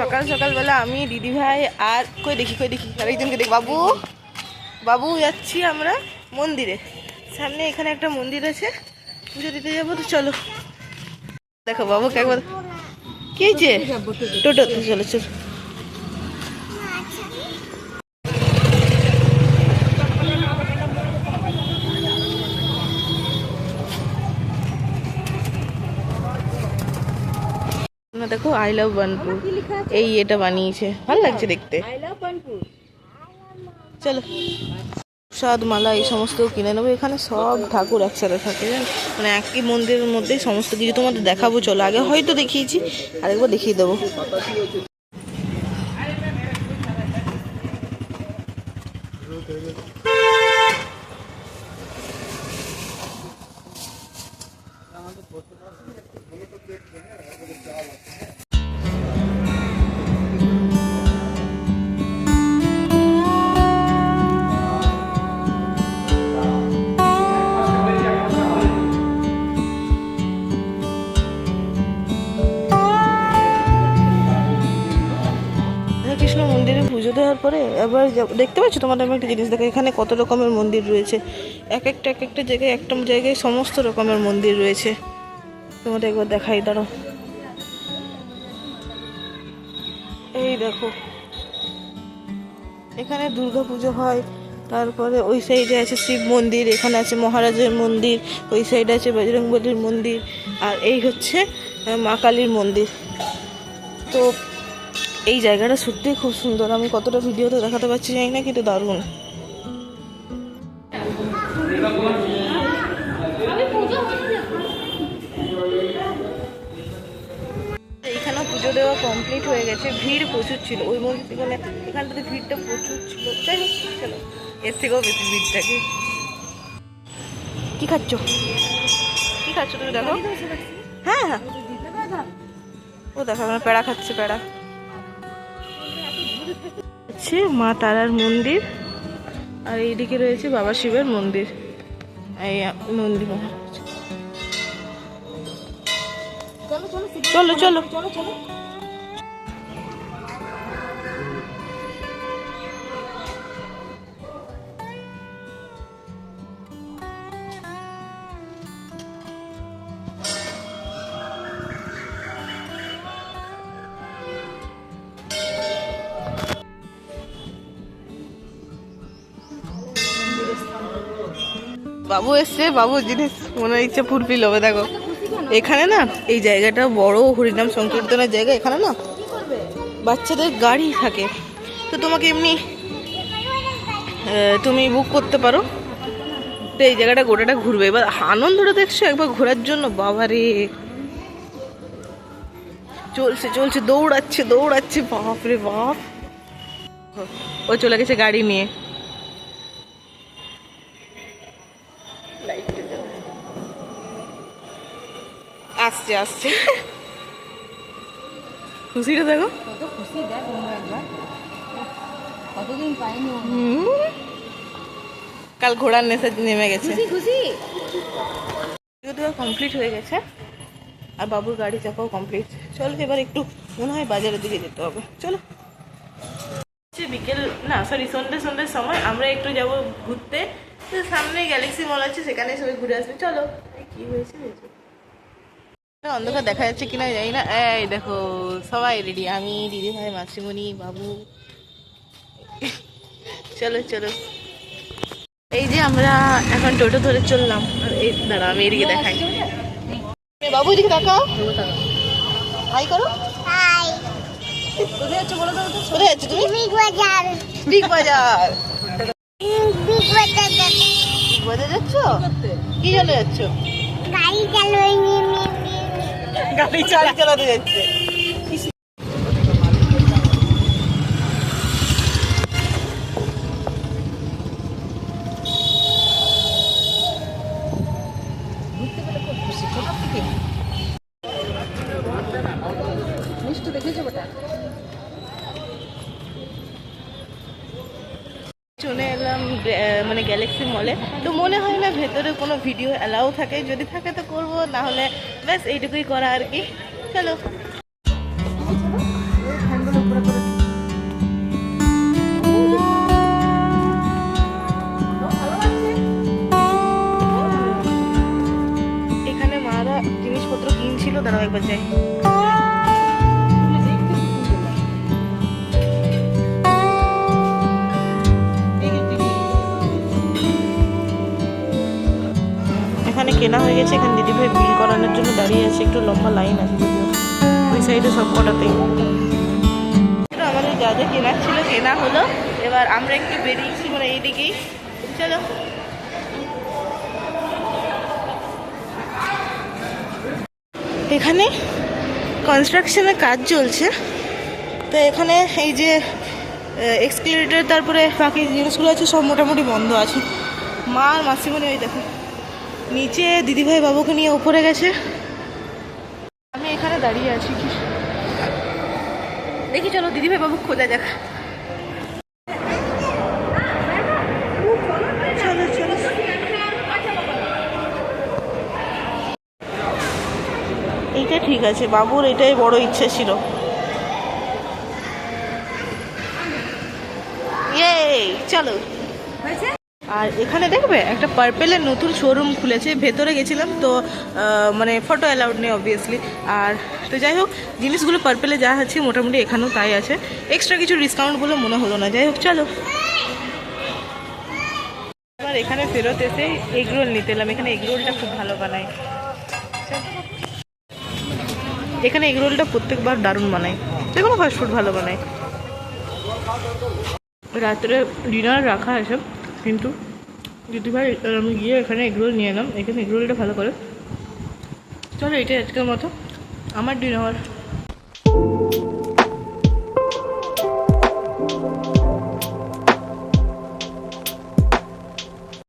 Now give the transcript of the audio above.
সকাল সকালবেলা আমি দিদি ভাই আর কই দেখি কই দেখি আরেকজনকে দেখি। বাবু বাবু যাচ্ছি আমরা মন্দিরে। সামনে এখানে একটা মন্দির আছে। পুজো দিতে যাব তো চলো। দেখো বাবুকে একবার কি যে টোটো চলো চলো। না দেখো আই লাভ বানপুর এই এটা বানিয়েছে। ভালো লাগছে দেখতে। চলো। প্রসাদ মালা এই সমস্ত কিনে নেব। এখানে সব ঠাকুর একসাথে থাকে মানে একই মন্দিরের মধ্যেই সমস্ত কিছু তোমাদের দেখাবো, চলো। আগে হয়তো দেখিয়েছি, আরেকবার দেখিয়ে দেবো। কৃষ্ণ পুজো দেওয়ার পরে এবার দেখতে পাচ্ছ তোমাদের আমি একটা জিনিস দেখো এখানে কত রকমের মন্দির রয়েছে। এক একটা এক একটা জায়গায় একটা জায়গায় সমস্ত রকমের মন্দির রয়েছে। তোমাদের একবার দেখাই দাঁড়ো এই দেখো। এখানে দুর্গা পুজো হয়। তারপরে ওই সাইডে আছে শিব মন্দির, এখানে আছে মহারাজের মন্দির, ওই সাইডে আছে বজরংবলীর মন্দির, আর এই হচ্ছে মা কালীর মন্দির। তো এই জায়গাটা সত্যিই খুব সুন্দর। আমি কতটা ভিডিওতে দেখাতে পারছি জানি না, কিন্তু দারুণ। এইখানেও পুজো দেওয়া কমপ্লিট হয়ে গেছে। ভিড় প্রচুর ছিল। ওই মন্দির মানে এখানটাতে ভিড়টা প্রচুর ছিল। হোক, চলো। এর থেকেও বেশি ভিড় থাকে। কি খাচ্ছ? কি খাচ্ছ তুমি দেখো? হ্যাঁ হ্যাঁ। ও দেখো, আমরা পেড়া খাচ্ছে, পেড়া। হচ্ছে মা তারার মন্দির আর এইদিকে রয়েছে বাবা শিবের মন্দির। এই মন্দির চলো চলো। বাবু এসছে, বাবু জিনিস মনে ইচ্ছে ফুরফিল হবে, দেখো। এখানে না, এই জায়গাটা বড় হরিনাম সংকীর্তনের জায়গা, এখানে না বাচ্চাদের গাড়ি থাকে। তো তোমাকে এমনি তুমি বুক করতে পারো। তো এই জায়গাটা গোটাটা ঘুরবে। এবার আনন্দটা দেখছ একবার ঘোরার জন্য? বাবারে। চলছে চলছে, দৌড়াচ্ছে দৌড়াচ্ছে বাপ রে বাপ। ও চলে গেছে গাড়ি নিয়ে। আসছে আসছে খুশিটা দেখো। কত খুশি দেখ অন্য একবার। কতদিন পাইনি কাল ঘোড়ার নেশা নেমে গেছে। খুশি খুশি। কমপ্লিট হয়ে গেছে আর বাবুর গাড়ি চাপাও কমপ্লিট চলো এবার একটু মনে হয় বাজারের দিকে যেতে হবে। চলো। বিকেল না সরি সন্ধ্যে সন্ধ্যের সময় আমরা একটু যাব ঘুরতে। সামনে গ্যালাক্সি মল আছে সেখানে সবাই ঘুরে আসবে। চলো। কি হয়েছে? বুঝছ? অন্ধকার দেখা যাচ্ছে কিনা জানি না। এই দেখো সবাই রেডি আমি দিদি ভাই মাসিমণি বাবু। চলো চলো। এই যে আমরা এখন টোটো ধরে চললাম। এই দাঁড়া আমি এদিকে দেখাই। বাবু এদিকে তাকাও। হাই করো। হাই। কোথায় যাচ্ছ বলো তো কোথায় যাচ্ছ তুমি? Big Bazaar. Big Bazaar. Big Bazaar Big Bazaar যাচ্ছ? কি জন্য যাচ্ছ? গাড়ি মি গাড়ি চালা চালাতে যাচ্ছে চলে এলাম মানে গ্যালাক্সি মলে তো মনে হয় না ভেতরে কোনো ভিডিও অ্যালাউ থাকে যদি থাকে তো করব, না হলে ব্যাস এইটুকুই করা আর কি। চলো। এখানে মারা জিনিসপত্র কিনছিল দাঁড়াও একবার যাই। কেনা হয়ে গেছে। এখানে দিদিভাই বিল করানোর জন্য দাঁড়িয়ে আছে। একটু লম্বা লাইন আছে ওই সাইডে সব কটাতেই আমাদের যা যা কেনার ছিল কেনা হলো। এবার আমরা একটু বেরিয়েছি মানে এইদিকেই। চলো। এখানে কনস্ট্রাকশনের কাজ চলছে। তো এখানে এই যে এক্সক্লেটার তারপরে বাকি জিনিসগুলো আছে, সব মোটামুটি বন্ধ আছে। মা আর মাসিমণি, ওই দেখো। নিচে দিদিভাই বাবুকে নিয়ে উপরে গেছে। আমি এখানে দাঁড়িয়ে আছি কি? দেখি চলো দিদিভাই বাবু খোঁজা যাক। চলো এইটা ঠিক আছে বাবুর এটাই বড় ইচ্ছা ছিল। ইয়ে চলো। আর এখানে দেখবে একটা পার্পেলের নতুন শোরুম খুলেছে, ভেতরে গেছিলাম তো মানে ফটো অ্যালাউড নেই অবভিয়াসলি আর তো যাই হোক, জিনিসগুলো পার্পেলে যা আছে মোটামুটি এখানেও তাই আছে। এক্সট্রা কিছু ডিসকাউন্টগুলো মনে হলো না। যাই হোক, চলো। এবার এখানে ফেরত এসে এগরোল নিতে এলাম। এখানে এগরোলটা খুব ভালো বানায়। এখানে এগরোলটা প্রত্যেকবার দারুণ বানায়। যে কোনো ফাস্টফুড ভালো বানায়। রাত্রে ডিনার রাখা আছে। কিন্তু দিদিভাই আমি গিয়ে এখানে এগরোল নিয়ে এলাম। এখানে এগরোলটা ভালো করে। চলো এটাই আজকের মতো। আমার ডিনার